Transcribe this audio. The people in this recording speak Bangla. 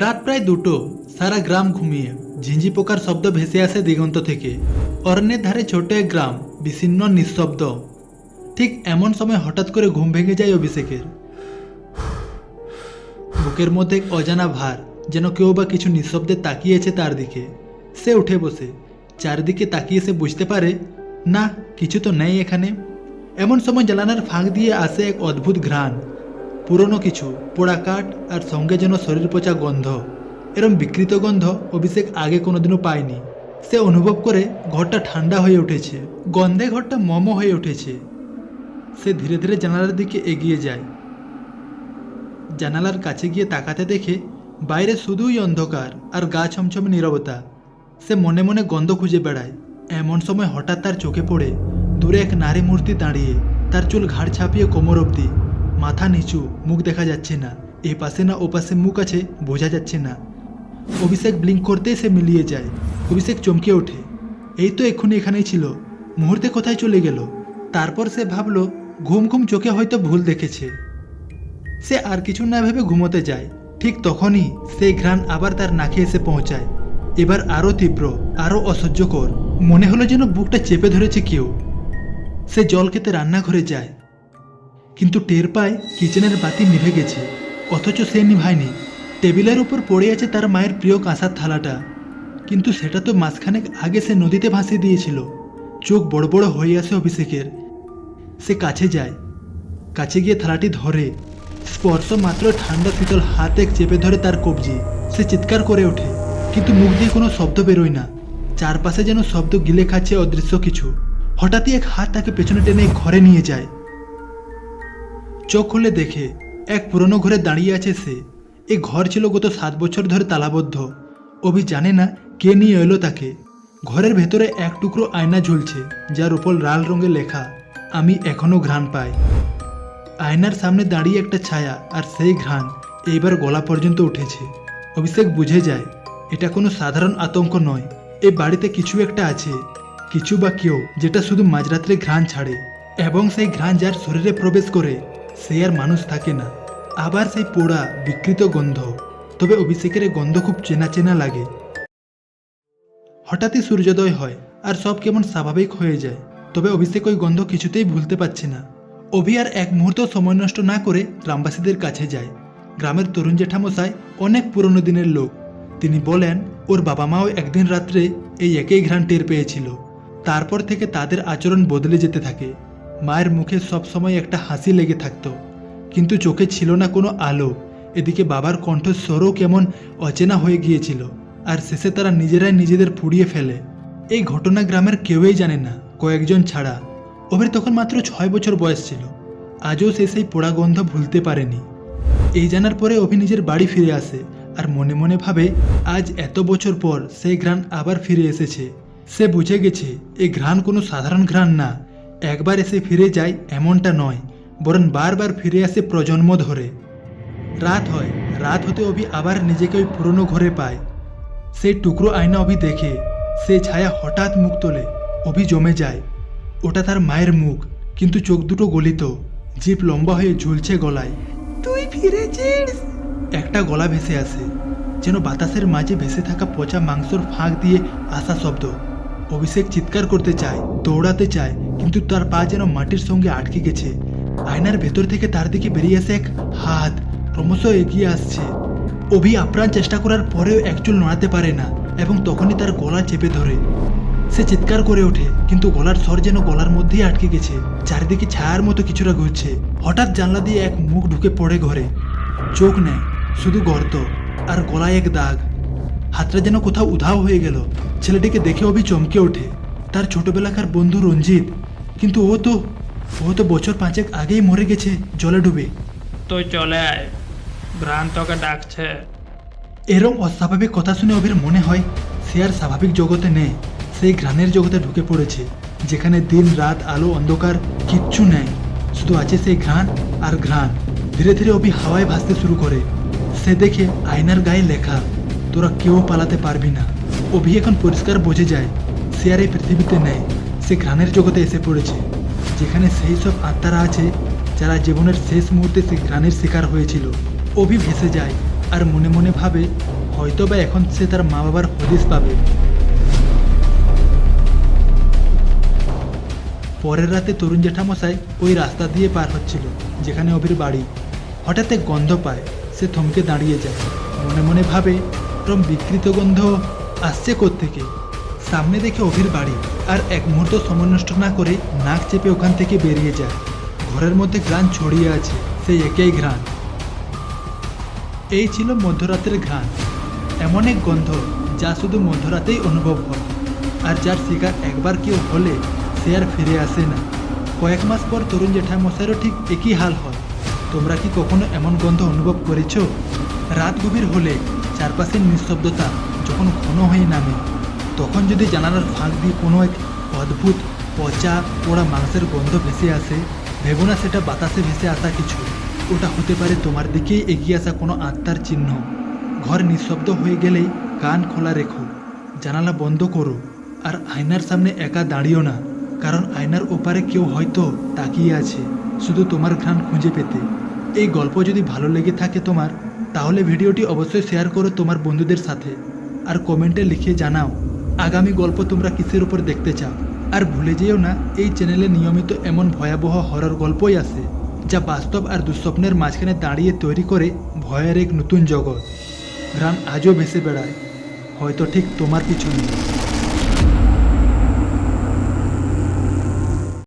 রাত প্রায় দুটো, সারা গ্রাম ঘুমিয়ে ঝিঞ্জি পোকার শব্দ ভেসে আসে দিগন্ত থেকে। অরণ্যের ধারে ছোট এক গ্রাম, বিচ্ছিন্ন নিঃশব্দ। ঠিক এমন সময় হঠাৎ করে ঘুম ভেঙে যায় অভিষেকের। বুকের মধ্যে এক অজানা ভার, যেন কেউ বা কিছু নিঃশব্দে তাকিয়েছে তার দিকে। সে উঠে বসে, চারদিকে তাকিয়ে সে বুঝতে পারে, না, কিছু তো নেই এখানে। এমন সময় জানালার ফাঁক দিয়ে আসে এক অদ্ভুত ঘ্রাণ। পুরনো কিছু, পোড়া কাঠ আর সঙ্গে যেন শরীর পচা গন্ধ। এরম বিকৃত গন্ধ অভিষেক আগে কোনোদিনও পায়নি। সে অনুভব করে ঘরটা ঠান্ডা হয়ে উঠেছে, গন্ধে ঘরটা মম হয়ে উঠেছে। সে ধীরে ধীরে জানালার দিকে এগিয়ে যায়। জানালার কাছে গিয়ে তাকাতে দেখে বাইরে শুধুই অন্ধকার আর গা ছমছমে নীরবতা। সে মনে মনে গন্ধ খুঁজে বেড়ায়। এমন সময় হঠাৎ তার চোখে পড়ে দূরে এক নারী মূর্তি দাঁড়িয়ে, তার চুল ঘাড় ছাপিয়ে কোমর অবধি। মাথা নিচু, মুখ দেখা যাচ্ছে না। এ পাশে না ও পাশে মুখ আছে, বোঝা যাচ্ছে না। অভিষেক ব্লিঙ্ক করতেই সে মিলিয়ে যায়। অভিষেক চমকে ওঠে। এই তো এক্ষুনি এখানেই ছিল। মুহূর্তে কোথায় চলে গেল? তারপর সে ভাবলো, ঘুম ঘুম চোখে হয়তো ভুল দেখেছে। সে আর কিছু না ভেবে ঘুমোতে যায়। ঠিক তখনই সেই ঘ্রাণ আবার তার নাকে এসে পৌঁছায়। এবার আরও তীব্র আরও অসহ্যকর। মনে হলো যেন বুকটা চেপে ধরেছে কেউ। সে জল খেতে রান্নাঘরে যায়। কিন্তু টের পায় কিচেনের বাতি নিভে গেছে। অথচ সে নিভায়নি। টেবিলের উপর পড়ে আছে তার মায়ের প্রিয় কাঁসার থালাটা। কিন্তু সেটা তো মাসখানেক আগে সে নদীতে ভাসিয়ে দিয়েছিল। চোখ বড় বড় হয়ে আসে অভিষেকের। সে কাছে যায়। কাছে গিয়ে থালাটি ধরে। স্পর্শ মাত্র ঠান্ডা শীতল হাত এক চেপে ধরে তার কবজি। সে চিৎকার করে ওঠে। কিন্তু মুখ দিয়ে কোনো শব্দ বেরোয় না। চারপাশে যেন শব্দ গিলে খাচ্ছে অদৃশ্য কিছু। হঠাৎই এক হাত তাকে পেছনে টেনে ঘরে নিয়ে যায়। চোখ খুলে দেখে এক পুরনো ঘরে দাঁড়িয়ে আছে সে। এ ঘর ছিল গত সাত বছর ধরে তালাবদ্ধ। অভি জানে না কে নিয়ে এলো তাকে। ঘরের ভেতরে এক টুকরো আয়না ঝুলছে, যার উপর লাল রঙে লেখা, আমি এখনও ঘ্রাণ পাই। আয়নার সামনে দাঁড়িয়ে একটা ছায়া আর সেই ঘ্রাণ এইবার গলা পর্যন্ত উঠেছে। অভিষেক বুঝে যায়, এটা কোনো সাধারণ আতঙ্ক নয়। এ বাড়িতে কিছু একটা আছে, কিছু বা কেউ, যেটা শুধু মাঝরাত্রে ঘ্রাণ ছাড়ে। এবং সেই ঘ্রাণ যার শরীরে প্রবেশ করে সে আর মানুষ থাকে না। আবার সেই পোড়া, বিকৃত গন্ধ। তবে অভিষেকের গন্ধ খুব চেনা চেনা লাগে। হঠাৎই সূর্যোদয় হয় আর সব কেমন স্বাভাবিক হয়ে যায়। তবে অভিষেক ওই গন্ধ কিছুতেই ভুলতে পারছে না। অভি আর এক মুহূর্ত সময় নষ্ট না করে গ্রামবাসীদের কাছে যায়। গ্রামের তরুণ জেঠামশাই অনেক পুরনো দিনের লোক। তিনি বলেন, ওর বাবা মাও একদিন রাত্রে এই একই ঘ্রাণ টের পেয়েছিল। তারপর থেকে তাদের আচরণ বদলে যেতে থাকে। মায়ের মুখে সবসময় একটা হাসি লেগে থাকতো। কিন্তু চোখে ছিল না কোনো আলো। এদিকে বাবার কণ্ঠস্বরও কেমন অচেনা হয়ে গিয়েছিল। আর শেষে তারা নিজেরাই নিজেদের পুড়িয়ে ফেলে। এই ঘটনা গ্রামের কেউই জানে না, কয়েকজন ছাড়া। অভির তখন মাত্র ছয় বছর বয়স ছিল। আজও সে সেই পোড়া গন্ধ ভুলতে পারেনি। এই জানার পরে অভি নিজের বাড়ি ফিরে আসে আর মনে মনে ভাবে, আজ এত বছর পর সেই ঘ্রাণ আবার ফিরে এসেছে। সে বুঝে গেছে এই ঘ্রাণ কোনো সাধারণ ঘ্রাণ না। একবার এসে ফিরে যায় এমনটা নয় বরং বারবার ফিরে আসে প্রজন্ম ধরে। রাত হয় রাত হতে অভি আবার নিজেকে ওই পুরনো ঘরে পায়। সেই টুকরো আয়না অভি দেখে সে ছায়া হঠাৎ মুখ তোলে অভি জমে যায়। ওটা তার মায়ের মুখ কিন্তু চোখ দুটো গলিত জিপ লম্বা হয়ে ঝুলছে গলায়। তুই ফিরেছিস? একটা গলা ভেসে আসে যেন বাতাসের মাঝে ভেসে থাকা পচা মাংসর ফাঁক দিয়ে আসা শব্দ। অভিষেক চিৎকার করতে চায় দৌড়াতে চায় কিন্তু তার পা যেন মাটির সঙ্গে আটকে গেছে। আয়নার ভেতর থেকে তার দিকে বেরিয়ে আসে এক হাত, ক্রমশ এগিয়ে আসছে। অভি আপ্রাণ চেষ্টা করার পরেও একচুল নড়াতে পারে না এবং তখনই তার গলা চেপে ধরে। সে চিৎকার করে ওঠে, কিন্তু গলার স্বর যেন গলার মধ্যেই আটকে গেছে। চারিদিকে ছায়ার মতো কিছুটা ঘুরছে। হঠাৎ জানলা দিয়ে এক মুখ ঢুকে পড়ে ঘরে। চোখ নেয় শুধু গর্ত আর গলায় এক দাগ। হাতটা যেন কোথাও উধাও হয়ে গেল। ছেলেটিকে দেখে অভি চমকে ওঠে। তার ছোটবেলাকার বন্ধু রঞ্জিত কিন্তু ও তো ও তো বছর পাঁচেক আগেই মরে গেছে জলে ডুবে। তুই চলে আয় ভ্রাণ তোকে ডাকছে। এরম অস্বাভাবিক কথা শুনে অভির মনে হয় সে আর স্বাভাবিক জগতে নেই সেই ঘ্রাণের জগতে ঢুকে পড়েছে যেখানে দিন রাত আলো অন্ধকার কিচ্ছু নেই শুধু আছে সেই ঘ্রাণ আর ঘ্রাণ। ধীরে ধীরে অভি হাওয়ায় ভাসতে শুরু করে সে দেখে আয়নার গায়ে লেখা তোরা কেউ পালাতে পারবি না। অভি এখন পরিষ্কার বোঝে যায় সে আর এই পৃথিবীতে নেই। সে ঘ্রাণের জগতে এসে পড়েছে, যেখানে সেই সব আত্মারা আছে যারা জীবনের শেষ মুহূর্তে সে ঘ্রাণের শিকার হয়েছিল। অভি ভেসে যায় আর মনে মনে ভাবে হয়তো বা এখন সে তার মা বাবার হদিস পাবে। পরের রাতে তরুণ জেঠামশাই ওই রাস্তা দিয়ে পার হচ্ছিল, যেখানে অভির বাড়ি। হঠাৎ এক গন্ধ পায়, সে থমকে দাঁড়িয়ে যায়। মনে মনে ভাবে, রম বিকৃত গন্ধ, আসছে থেকে সামনে দেখে অভির বাড়ি আর এক মুহূর্ত সময় নষ্ট না করে নাক চেপে ওখান থেকে বেরিয়ে যায়। ঘরের মধ্যে ঘ্রাণ ছড়িয়ে আছে, সেই একেই ঘ্রাণ। এই ছিল মধ্যরাতের ঘ্রাণ। এমন এক গন্ধ যা শুধু মধ্যরাতেই অনুভব হয়। আর যার শিকার একবার কেউ হলে সে আর ফিরে আসে না। কয়েক মাস পর তরুণ জেঠামশাইয়েরও ঠিক একই হাল হয়। তোমরা কি কখনো এমন গন্ধ অনুভব করেছ? রাত গভীর হলে চারপাশের নিঃশব্দতা যখন ঘন হয়ে নামে তখন যদি জানালার ফাঁক দিয়ে কোনো এক অদ্ভুত, পচা, পোড়া মাংসের গন্ধ ভেসে আসে, ভেবো না সেটা বাতাসে ভেসে আসা কিছু। ওটা হতে পারে তোমার দিকেই এগিয়ে আসা কোনো আত্মার চিহ্ন। ঘর নিঃশব্দ হয়ে গেলেই কান খোলা রেখো। জানালা বন্ধ করো। আর আয়নার সামনে একা দাঁড়িও না। কারণ আয়নার ওপারে কেউ হয়তো তাকিয়ে আছে, শুধু তোমার ঘ্রাণ খুঁজে পেতে। এই গল্প যদি ভালো লেগে থাকে তোমার, তাহলে ভিডিওটি অবশ্যই শেয়ার করো তোমার বন্ধুদের সাথে। আর কমেন্টে লিখে জানাও। আগামী গল্প তোমরা কিসের উপর দেখতে চাও? আর ভুলে যেও না, এই চ্যানেলে নিয়মিত এমন ভয়াবহ হরর গল্পই আছে, যা বাস্তব আর দুঃস্বপ্নের মাঝখানে দাঁড়িয়ে তৈরি করে ভয়ের এক নতুন জগৎ। গ্রাম আজও ভেসে বেড়ায়, হয়তো ঠিক তোমার পিছনে।